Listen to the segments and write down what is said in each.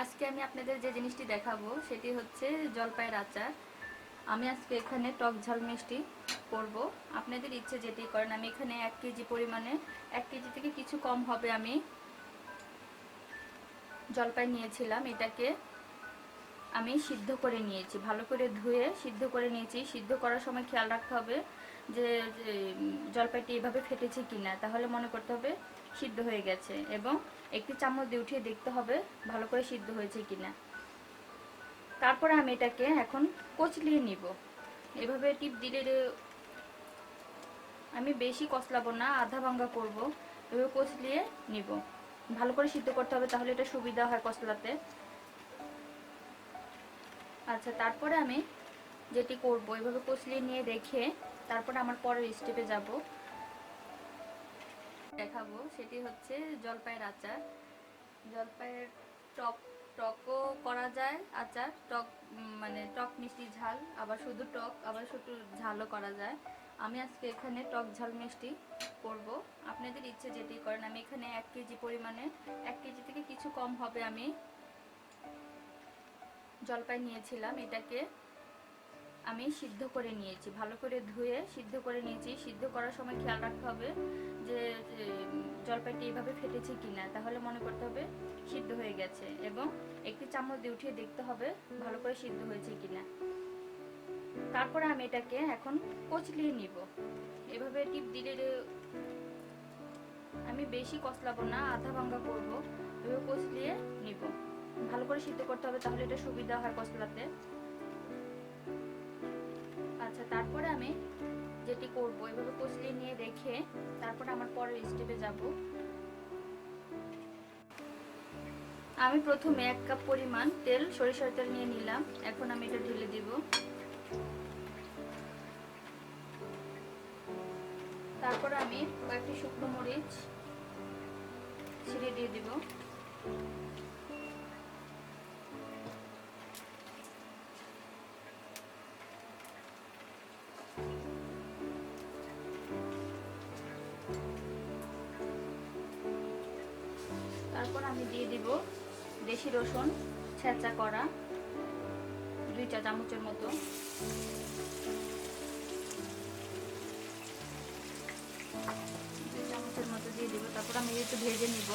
আজকে আমি আপনাদের যে জিনিসটি দেখাবো, সেটি হচ্ছে জলপাইয়ের আচার। আমি আজকে এখানে টক ঝাল মিষ্টি করব। আপনাদের ইচ্ছে যেটি করেন, আমি এখানে এক কেজি পরিমাণে, এক কেজি থেকে কিছু কম হবে আমি জলপাই নিয়েছিলাম। এটাকে আমি সিদ্ধ করে নিয়েছি, ভালো করে ধুয়ে সিদ্ধ করে নিয়েছি। সিদ্ধ করার সময় খেয়াল রাখতে হবে যে জলপাইটি এভাবে ফেটেছে কিনা। তাহলে মনে করতে হবে সিদ্ধ হয়ে গেছে এবং একটি চামচ দিয়ে উঠিয়ে দেখতে হবে ভালো করে সিদ্ধ হয়েছে কিনা। তারপরে আমি এটাকে এখন কচলিয়ে নিব। এভাবে টিপ দিলে আমি বেশি কচলাবো না, আধা ভাঙ্গা করব। এভাবে কচলিয়ে নিব। ভালো করে সিদ্ধ করতে হবে তাহলে এটা সুবিধা হয় কচলাতে। আচ্ছা তারপরে আমি যেটি করব, এভাবে কচলিয়ে নিয়ে রেখে তারপরে আমার পরের স্টেপে যাব। দেখাবো, সেটি হচ্ছে জলপাইয়ের আচার। জলপাইয়ের টক, টকও করা যায় আচার, টক মানে টক মিষ্টি ঝাল, আবার শুধু টক, আবার শুধু ঝালও করা যায়। আমি আজকে এখানে টক ঝাল মিষ্টি করব। আপনাদের ইচ্ছে যেটি করেন, আমি এখানে এক কেজি পরিমাণে, এক কেজি থেকে কিছু কম হবে আমি জলপাই নিয়েছিলাম এটাকে। আমি সিদ্ধ করে নিয়েছি, ভালো করে ধুয়ে সিদ্ধ করে নিয়েছি। সিদ্ধ করার সময় খেয়াল রাখতে হবে যে জলপাইটি এইভাবে ফেটেছে কিনা, তাহলে মনে করতে হবে সিদ্ধ হয়ে গেছে এবং একটি চামচ দিয়ে উঠিয়ে দেখতে হবে ভালো করে সিদ্ধ হয়েছে কিনা। তারপরে আমি এটাকে এখন কচলিয়ে নিব। এভাবে টিপ দিলে আমি বেশি কচলাবো না, আধা ভাঙ্গা করব। এভাবে কচলিয়ে নিব। ভালো করে সিদ্ধ করতে হবে তাহলে এটা সুবিধা হয় কচলাতে। আচ্ছা তারপরে আমি যেটি করব, এভাবে কচলিয়ে নিয়ে রেখে তারপরে আমার পরের স্টেপে যাব। আমি প্রথমে এক কাপ পরিমাণ তেল, সরিষার তেল নিয়ে নিলাম। এখন আমি এটা ঢেলে দিব। তারপর আমি কয়েকটি শুকনো মরিচ ছিঁড়ে দিয়ে দিব। তারপর আমি দিয়ে দিব দেশি রসুন, ছেঁচা করা দুই চা চামচের মতো। দুই চামচের মতো দিয়ে দিব, তারপর আমি একটু ভেজে নিব।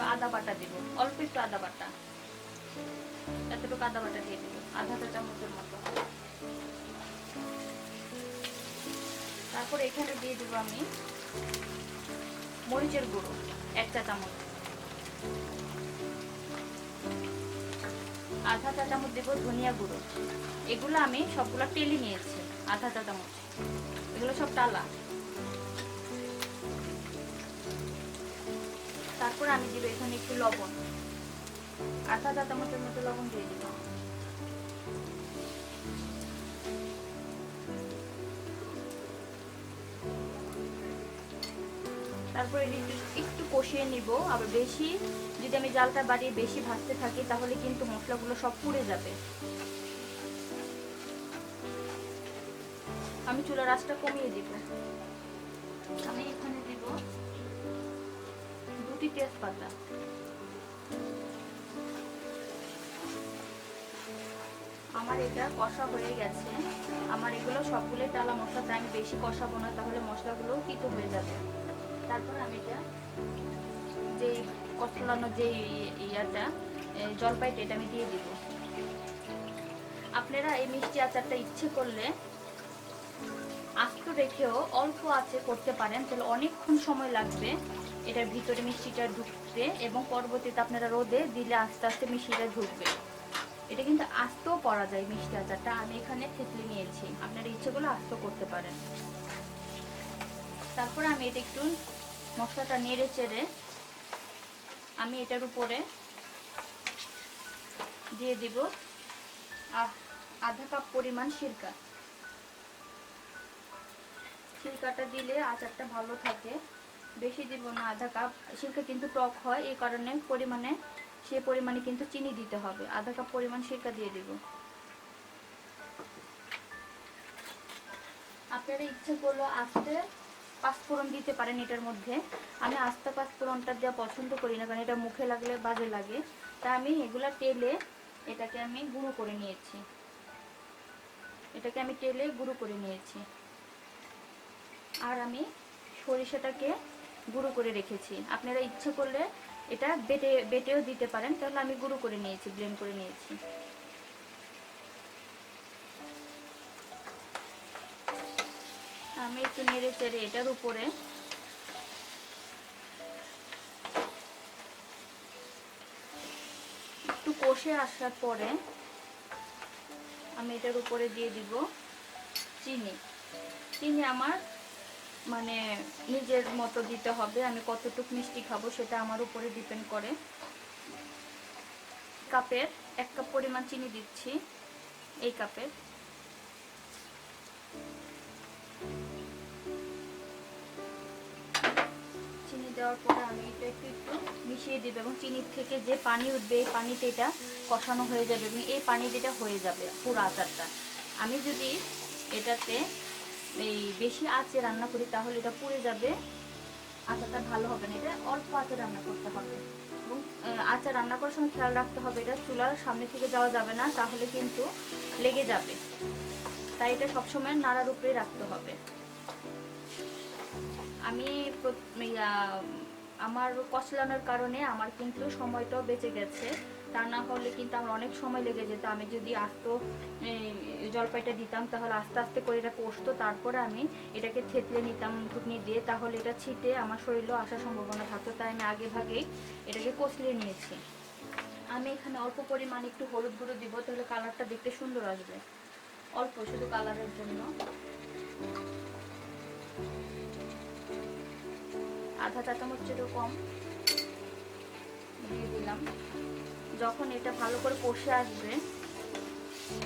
একটু আদা বাটা দেব, অল্প একটু আদা বাটা। এতটুকু আদা বাটা দিয়ে দেবো, আধা চা চামচের মতো। তারপর এখানে দিয়ে দেবো আমি মরিচের গুঁড়ো, এক চা চামচ। আধা চা চামচ দেবো ধনিয়া গুঁড়ো। এগুলো আমি সবগুলো টেলে নিয়েছি, আধা চা চামচ। এগুলো সব টালা তারপর আমি দিব এখানে একটু লবণ। আধা চা চামচের মতো লবণ দিয়ে দিব। তারপরে একটু কষিয়ে নিব। আবার বেশি, যদি আমি জালটা বাড়িয়ে বেশি ভাজতে থাকি, তাহলে কিন্তু মশলাগুলো সব পুড়ে যাবে। আমি চুলার আঁচটা কমিয়ে দিব। আমি এখানে দিব দুটি তেজপাতা আমার এটা কষা হয়ে গেছে। আমার এগুলো সবগুলো টালা মশলা, তাই আমি বেশি কষাবো না, তাহলে মশলাগুলো তিতো হয়ে যাবে। তারপর আমি এটা যে কষলানো যে ইয়াটা জলপাইটা এটা আমি দিয়ে দিব। আপনারা এই মিষ্টি আচারটা ইচ্ছে করলে আস্ত রেখেও অল্প আছে করতে পারেন, তাহলে অনেকক্ষণ সময় লাগবে এটার ভিতরে মিষ্টিটা ঢুকতে এবং পরবর্তীতে আপনারা রোদে দিলে আস্তে আস্তে মিষ্টিটা ঢুকবে। এটা কিন্তু আস্তেও করা যায় মিষ্টি আচারটা, আমি এখানে থেতলে নিয়েছি, আপনারা ইচ্ছেগুলো আস্ত করতে পারেন। তারপরে আমি এটা একটু মশলাটা নেড়ে চেড়ে আমি এটার উপরে দিয়ে দিব। আধা কাপ পরিমাণ সিরকা। সিরকাটা দিলে আচারটা ভালো থাকে। বেশি দিব না আধা কাপ। সিরকা কিন্তু টক হয়, এই কারণে পরিমাণে, সে পরিমাণে কিন্তু চিনি দিতে হবে। আধা কাপ পরিমাণ সিরকা দিয়ে দেব। আপনারা ইচ্ছে করল আস্তে পাঁচফোড়ন দিতে পারেন এটার মধ্যে। আমি আস্তে পাঁচফোড়নটা দেওয়া পছন্দ করি না, কারণ এটা মুখে লাগলে বাজে লাগে। তা আমি এগুলা তেলে এটাকে আমি গুঁড়ো করে নিয়েছি। এটাকে আমি তেলে গুঁড়ো করে নিয়েছি। আর আমি সরিষাটাকে গুঁড়ো করে রেখেছি। আপনারা ইচ্ছে করলে এটা বেটে, বেটেও দিতে পারেন। তাহলে আমি গুঁড়ো করে নিয়েছি ব্লেন্ড করে নিয়েছি। আমি একটু নেড়ে চেড়ে এটার উপরে একটু কষে আসার পরে আমি এটার উপরে দিয়ে দিব চিনি। চিনি আমার মানে নিজের মতো দিতে হবে, আমি কতটুক মিষ্টি খাব সেটা আমার উপরে ডিপেন্ড করে। কাপের এক কাপ পরিমাণ চিনি দিচ্ছি, এই কাপের। চিনি দেওয়ার পরে আমি এটা একটু একটু মিশিয়ে দিব এবং চিনির থেকে যে পানি উঠবে, এই পানিতে এটা কষানো হয়ে যাবে এবং এই পানি যেটা হয়ে যাবে পুরো আচারটা। আমি যদি এটাতে এই বেশি আঁচে রান্না করি তাহলে এটা পুড়ে যাবে। আচারটা ভালো হবে না, এটা অল্প আঁচে রান্না করতে হবে। এবং আচার রান্না করার সময় খেয়াল রাখতে হবে, এটা চুলার সামনে থেকে যাওয়া যাবে না, তাহলে কিন্তু লেগে যাবে। তাই এটা সবসময় নাড়ার উপরেই রাখতে হবে। আমি আমার কচলানোর কারণে আমার কিন্তু সময়টাও বেঁচে গেছে। তা না হলে কিন্তু আমার অনেক সময় লেগে যেত। আমি যদি আস্ত জলপাইটা দিতাম তাহলে আস্তে আস্তে করে এটা কষতো। তারপরে আমি এটাকে থেতলে নিতাম ঘুটনি দিয়ে। তাহলে এটা ছিটে আমার শরীরেও আসার সম্ভাবনা থাকতো। তাই আমি আগে ভাগেই এটাকে কষলিয়ে নিয়েছি। আমি এখানে অল্প পরিমাণ একটু হলুদ গুঁড়ো দিব তাহলে কালারটা দেখতে সুন্দর আসবে। অল্প শুধু কালারের জন্য। আধা চা চামচেরও কম। দিয়ে দিলাম। যখন এটা ভালো করে কষে আসবে,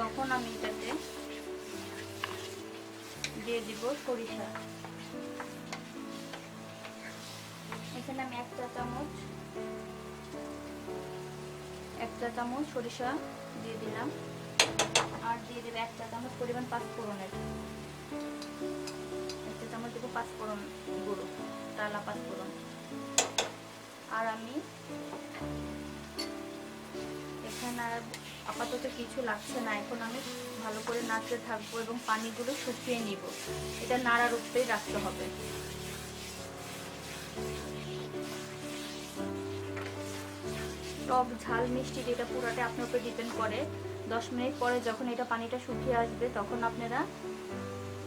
তখন আমি এটাতে দিয়ে দিব সরিষা। এখানে আমি এক চা চামচ, এক চা চামচ সরিষা দিয়ে দিলাম। আর দিয়ে দেবে এক চা চামচ পরিমাণ পাঁচফোড়নের। এক চা চামচ দেবো পাঁচফোড়ন গুঁড়ো। টালা পাঁচফোড়ন আর আমি এখানে আর আপাতত কিছু লাগছে না। এখন আমি ভালো করে নাড়তে থাকব এবং পানিগুলো শুকিয়ে নিব। এটা নাড়ার উপরেই রাখতে হবে। টক ঝাল মিষ্টি যেটা পুরাটা আপনার উপরে ডিপেন্ড করে। দশ মিনিট পরে যখন এটা পানিটা শুকিয়ে আসবে, তখন আপনারা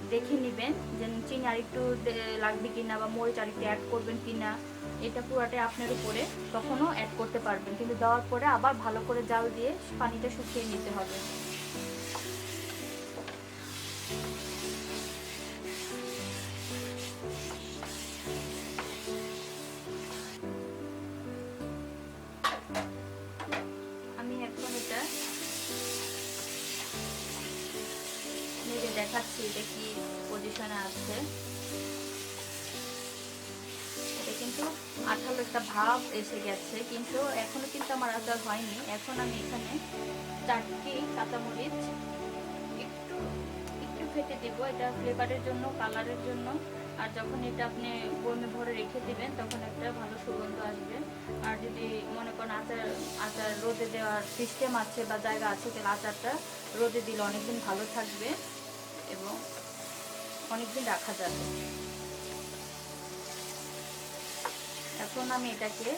দেখে নেবেন যে চিনি আরেকটু দে- লাগবে কিনা বা মরিচ আরেকটু অ্যাড করবেন কিনা, এটা পুরাটাই আপনার উপরে তখনও অ্যাড করতে পারবেন। কিন্তু দেওয়ার পরে আবার ভালো করে জাল দিয়ে পানিটা শুকিয়ে নিতে হবে। দেখাচ্ছি এটা কি পজিশনে আছে। এটা কিন্তু আঠালো একটা ভাব এসে গেছে, কিন্তু এখনও কিন্তু আমার আচার হয়নি। এখন আমি এখানে চারটি কাঁচামরিচ একটু একটু ফেটে দেব। এটা ফ্লেভারের জন্য কালারের জন্য। আর যখন এটা আপনি বর্মে ভরে রেখে দিবেন, তখন একটা ভালো সুগন্ধ আসবে। আর যদি মনে করেন আচার আচার রোদে দেওয়ার সিস্টেম আছে বা জায়গা আছে, তাহলে আচারটা রোদে দিলে অনেকদিন ভালো থাকবে। এবং অনেকদিন রাখা যাবে। এখন আমি এটাকে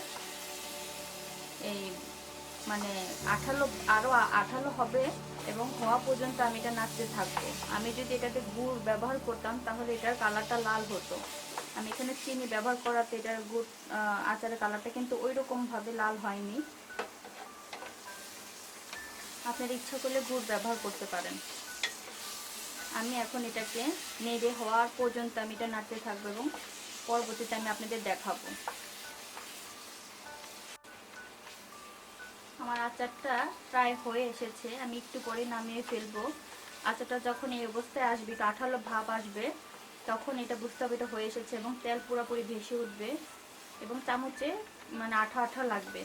এই মানে আঠালো, আরও আ- আঠালো হবে এবং হওয়া পর্যন্ত আমি এটা নাড়তে থাকব। আমি যদি এটাতে গুড় ব্যবহার করতাম তাহলে এটার কালারটা লাল হতো। আমি এখানে চিনি ব্যবহার করাতে এটার গুড় আচারের কালারটা কিন্তু ওই রকম ভাবে লাল হয়নি। আপনার ইচ্ছা করলে গুড় ব্যবহার করতে পারেন। আমি এখন এটাকে নেড়ে হওয়ার পর্যন্ত আমি এটা নাড়তে থাকব এবং পরবর্তীতে আমি আপনাদের দেখাবো। আমার আচারটা প্রায় হয়ে এসেছে, আমি একটু পরে নামিয়ে ফেলব। আচারটা যখন এই অবস্থায় আসবে একটু আঠালো ভাব আসবে, তখন এটা বুঝতে হবে এটা হয়ে এসেছে এবং তেল পুরোপুরি ভেসে উঠবে এবং চামচে মানে আঠা আঠা লাগবে।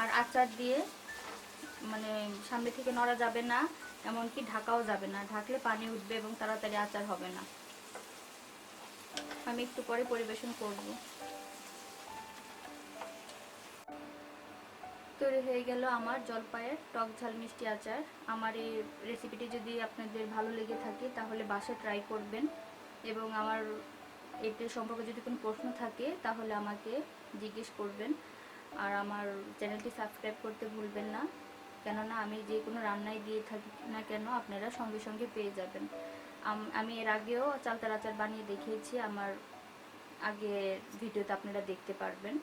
আর আচার দিয়ে মানে সামনে থেকে নড়া যাবে না। এমনকি ঢাকাও যাবে না। ঢাকলে পানি উঠবে এবং তাড়াতাড়ি আচার হবে না। আমি একটু পরে পরিবেশন করব। তৈরি হয়ে গেল আমার জলপাইয়ের টক ঝাল মিষ্টি আচার। আমার এই রেসিপিটি যদি আপনাদের ভালো লেগে থাকে, তাহলে বাসায় ট্রাই করবেন। এবং আমার এটির সম্পর্কে যদি কোনো প্রশ্ন থাকে, তাহলে আমাকে জিজ্ঞেস করবেন। আর আমার চ্যানেলটি সাবস্ক্রাইব করতে ভুলবেন না। কেননা আমি যে কোনো রান্নায় দিয়ে থাকি না কেন আপনারা সঙ্গে সঙ্গে পেয়ে যাবেন। আমি এর আগেও চালতার আচার বানিয়ে দেখিয়েছি, আমার আগে ভিডিওতে আপনারা দেখতে পারবেন।